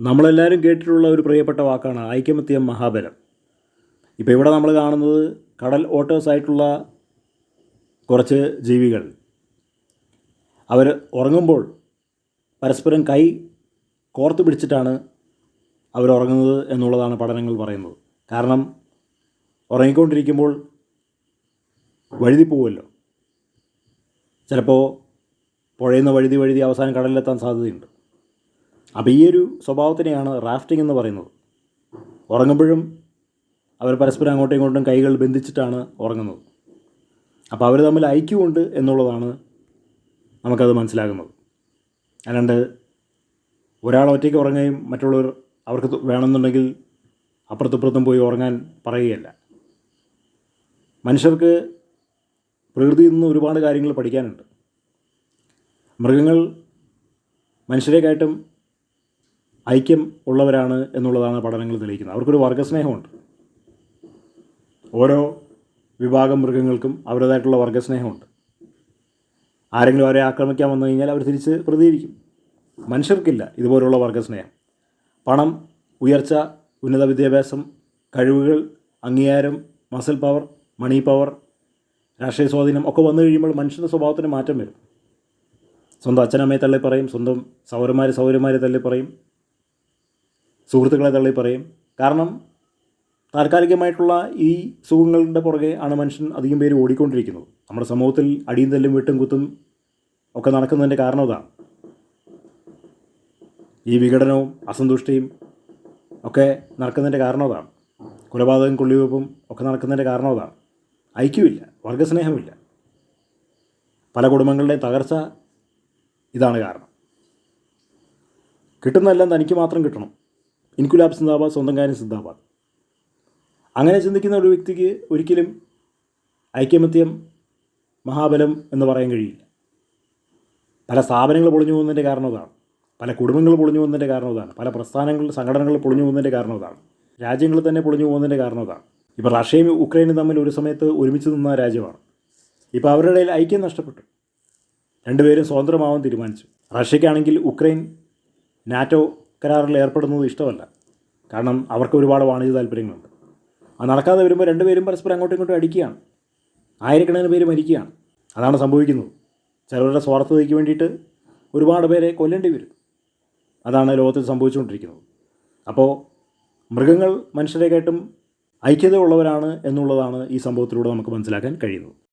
നമ്മളെല്ലാവരും കേട്ടിട്ടുള്ള ഒരു പ്രിയപ്പെട്ട വാക്കാണ് ഐക്യമത്യം മഹാബലം. ഇപ്പോൾ ഇവിടെ നമ്മൾ കാണുന്നത് കടൽ ഓട്ടോസ് ആയിട്ടുള്ള കുറച്ച് ജീവികൾ. അവർ ഉറങ്ങുമ്പോൾ പരസ്പരം കൈ കോർത്ത് പിടിച്ചിട്ടാണ് അവർ ഉറങ്ങുന്നത് എന്നുള്ളതാണ് പഠനങ്ങൾ പറയുന്നത്. കാരണം ഉറങ്ങിക്കൊണ്ടിരിക്കുമ്പോൾ വഴുതി പോവുമല്ലോ. ചിലപ്പോൾ പുഴയുന്ന വഴുതി വഴുതി അവസാനം കടലിലെത്താൻ സാധ്യതയുണ്ട്. അപ്പോൾ ഈ ഒരു സ്വഭാവത്തിനെയാണ് റാഫ്റ്റിംഗ് എന്ന് പറയുന്നത്. ഉറങ്ങുമ്പോഴും അവർ പരസ്പരം അങ്ങോട്ടും ഇങ്ങോട്ടും കൈകൾ ബന്ധിച്ചിട്ടാണ് ഉറങ്ങുന്നത്. അപ്പോൾ അവർ തമ്മിൽ ഐക്യമുണ്ട് എന്നുള്ളതാണ് നമുക്കത് മനസ്സിലാകുന്നത്. അല്ലാണ്ട് ഒരാൾ ഒറ്റയ്ക്ക് ഉറങ്ങുകയും മറ്റുള്ളവർ അവർക്ക് വേണമെന്നുണ്ടെങ്കിൽ അപ്പുറത്തിപ്പുറത്തും പോയി ഉറങ്ങാൻ പറയുകയല്ല. മനുഷ്യർക്ക് പ്രകൃതിയിൽ നിന്ന് ഒരുപാട് കാര്യങ്ങൾ പഠിക്കാനുണ്ട്. മൃഗങ്ങൾ മനുഷ്യരെക്കാട്ടും ഐക്യം ഉള്ളവരാണ് എന്നുള്ളതാണ് പഠനങ്ങൾ തെളിയിക്കുന്നത്. അവർക്കൊരു വർഗസ്നേഹമുണ്ട്. ഓരോ വിഭാഗം മൃഗങ്ങൾക്കും അവരുടേതായിട്ടുള്ള വർഗസ്നേഹമുണ്ട്. ആരെങ്കിലും അവരെ ആക്രമിക്കാൻ വന്നു കഴിഞ്ഞാൽ അവർ തിരിച്ച് പ്രതികരിക്കും. മനുഷ്യർക്കില്ല ഇതുപോലുള്ള വർഗസ്നേഹം. പണം ഉയർച്ച ഉന്നത വിദ്യാഭ്യാസം കഴിവുകൾ അംഗീകാരം മസിൽ പവർ മണി പവർ രാഷ്ട്രീയ സ്വാധീനം ഒക്കെ വന്നു കഴിയുമ്പോൾ മനുഷ്യന്റെ സ്വഭാവത്തിന് മാറ്റം വരും. സ്വന്തം അച്ഛനമ്മയെ തള്ളി പറയും സ്വന്തം സൗരന്മാർ സൗരന്മാരെ തള്ളി പറയും സുഹൃത്തുക്കളെ തള്ളി പറയും. കാരണം താൽക്കാലികമായിട്ടുള്ള ഈ സുഖങ്ങളുടെ പുറകെ ആണ് മനുഷ്യൻ അധികം പേര് ഓടിക്കൊണ്ടിരിക്കുന്നത്. നമ്മുടെ സമൂഹത്തിൽ അടിയും തല്ലും വെട്ടും കുത്തും ഒക്കെ നടക്കുന്നതിന്റെ കാരണം അതാണ്. ഈ വിഘടനവും അസന്തുഷ്ടിയും ഒക്കെ നടക്കുന്നതിന്റെ കാരണം അതാണ്. കൊലപാതകം കൊള്ളിവെപ്പും ഒക്കെ നടക്കുന്നതിന്റെ കാരണം അതാണ്. ഐക്യമില്ല വർഗസ്നേഹമില്ല. പല കുടുംബങ്ങളുടെയും തകർച്ച ഇതാണ് കാരണം. കിട്ടുന്നതെല്ലാം തനിക്ക് മാത്രം കിട്ടണം. ഇൻകുലാബ് സിന്ദാബാദ് സ്വന്തം കാര്യം സിന്ദാബാദ്. അങ്ങനെ ചിന്തിക്കുന്ന ഒരു വ്യക്തിക്ക് ഒരിക്കലും ഐക്യമത്യം മഹാബലം എന്ന് പറയാൻ കഴിയില്ല. പല സ്ഥാപനങ്ങൾ പൊളിഞ്ഞു പോകുന്നതിന്റെ കാരണം പല കുടുംബങ്ങൾ പൊളിഞ്ഞു പോകുന്നതിന്റെ കാരണം പല പ്രസ്ഥാനങ്ങൾ സംഘടനകൾ പൊളിഞ്ഞു പോകുന്നതിന്റെ കാരണം അതാണ്. രാജ്യങ്ങൾ തന്നെ പൊളിഞ്ഞു പോകുന്നതിന്റെ കാരണം അതാണ്. ഇപ്പോൾ റഷ്യയും ഉക്രൈനും തമ്മിൽ ഒരു സമയത്ത് ഒരുമിച്ച് നിന്ന രാജ്യമാണ്. ഇപ്പോൾ അവരുടെ ഇടയിൽ ഐക്യം നഷ്ടപ്പെട്ടു. രണ്ടുപേരും സ്വതന്ത്രമാവാൻ തീരുമാനിച്ചു. റഷ്യക്കാണെങ്കിൽ ഉക്രൈൻ നാറ്റോ കരാറിൽ ഏർപ്പെടുന്നത് ഇഷ്ടമല്ല. കാരണം അവർക്ക് ഒരുപാട് വാണിജ്യ താല്പര്യങ്ങളുണ്ട്. അത് നടക്കാതെ വരുമ്പോൾ രണ്ടുപേരും പരസ്പരം അങ്ങോട്ടും ഇങ്ങോട്ടും അടിക്കുകയാണ്. ആയിരക്കണക്കിന് പേര് മരിക്കുകയാണ്. അതാണ് സംഭവിക്കുന്നത്. ചിലവരുടെ സ്വാർത്ഥതയ്ക്ക് വേണ്ടിയിട്ട് ഒരുപാട് പേരെ കൊല്ലേണ്ടി വരും. അതാണ് ലോകത്തിൽ സംഭവിച്ചുകൊണ്ടിരിക്കുന്നത്. അപ്പോൾ മൃഗങ്ങൾ മനുഷ്യരെക്കാട്ടും ഐക്യത ഉള്ളവരാണ് എന്നുള്ളതാണ് ഈ സംഭവത്തിലൂടെ നമുക്ക് മനസ്സിലാക്കാൻ കഴിയുന്നത്.